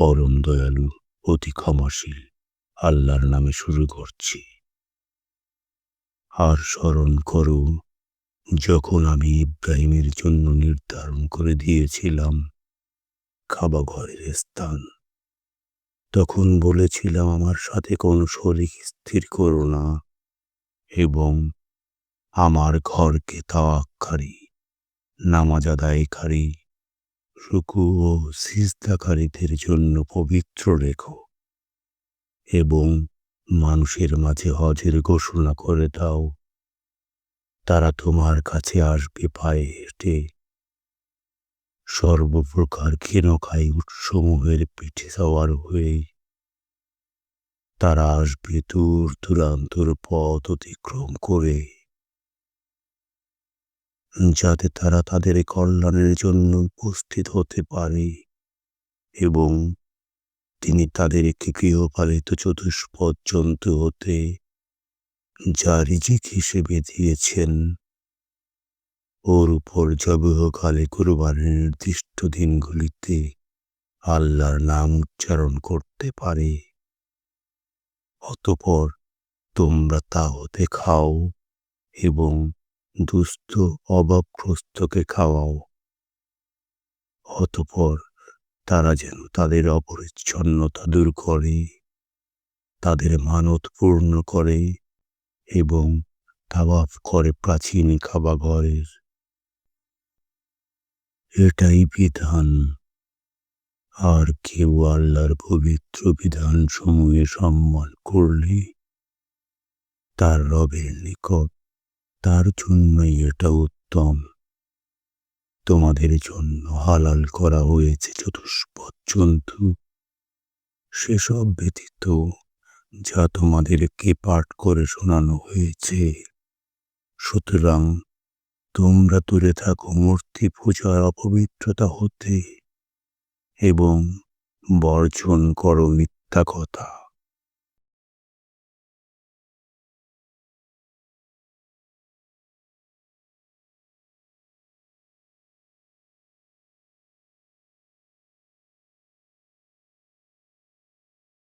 পরম দয়ালু, অতি ক্ষমাশীল, আল্লাহর নামে শুরু করছি। আর স্মরণ করো, যখন আমি ইব্রাহিমের জন্য নির্ধারণ করে দিয়েছিলাম খাবা ঘরের স্থান, তখন বলেছিলাম, আমার সাথে কোনো শরিক স্থির করো না এবং আমার ঘরকে তাওয়াক্কারী, নামাজ আদায়কারী রুকু ও সিজদাকারীদের জন্য পবিত্র রেখো এবং মানুষের মাঝে হজের ঘোষণা করে দাও। তারা তোমার কাছে আসবে পায়ে হেঁটে সর্বপ্রকার ক্ষীণকায় উৎসমূহের পিঠে যাওয়ার হয়ে তারা আসবে দূর দূরান্তর পথ অতিক্রম করে। যাতে তারা তাদের কল্যাণের জন্য উপস্থিত হতে পারে। এবং তিনি তাদেরকে গৃহপালিত চতুষ্পদ জন্তু হতে যা রিজিক হিসেবে দিয়েছেন। ওর উপর জবহকালে কুরবানের নির্দিষ্ট দিনগুলিতে আল্লাহর নাম উচ্চারণ করতে পারে। অতপর তোমরা তা হতে খাও এবং দুস্থ অভাবগ্রস্তকে খাওয়াও। অতপর তারা যেন তাদের অপরিচ্ছন্নতা দূর করে, তাদের মানত পূর্ণ করে এবং তাওয়াফ করে প্রাচীন খাবা ঘরের এটাই বিধান। আর কেউ আল্লাহর পবিত্র বিধান সমূহে সম্মান করলে তার রবের নিকট তার জন্যই এটা উত্তম। তোমাদের জন্য হালাল করা হয়েছে চতুষ্পদ জন্তু। সেসব ব্যতীত যা তোমাদেরকে পাঠ করে শোনানো হয়েছে। সুতরাং তোমরা দূরে থাকো, মূর্তি পূজার অপবিত্রতা হতে এবং বর্জন করো মিথ্যা কথা।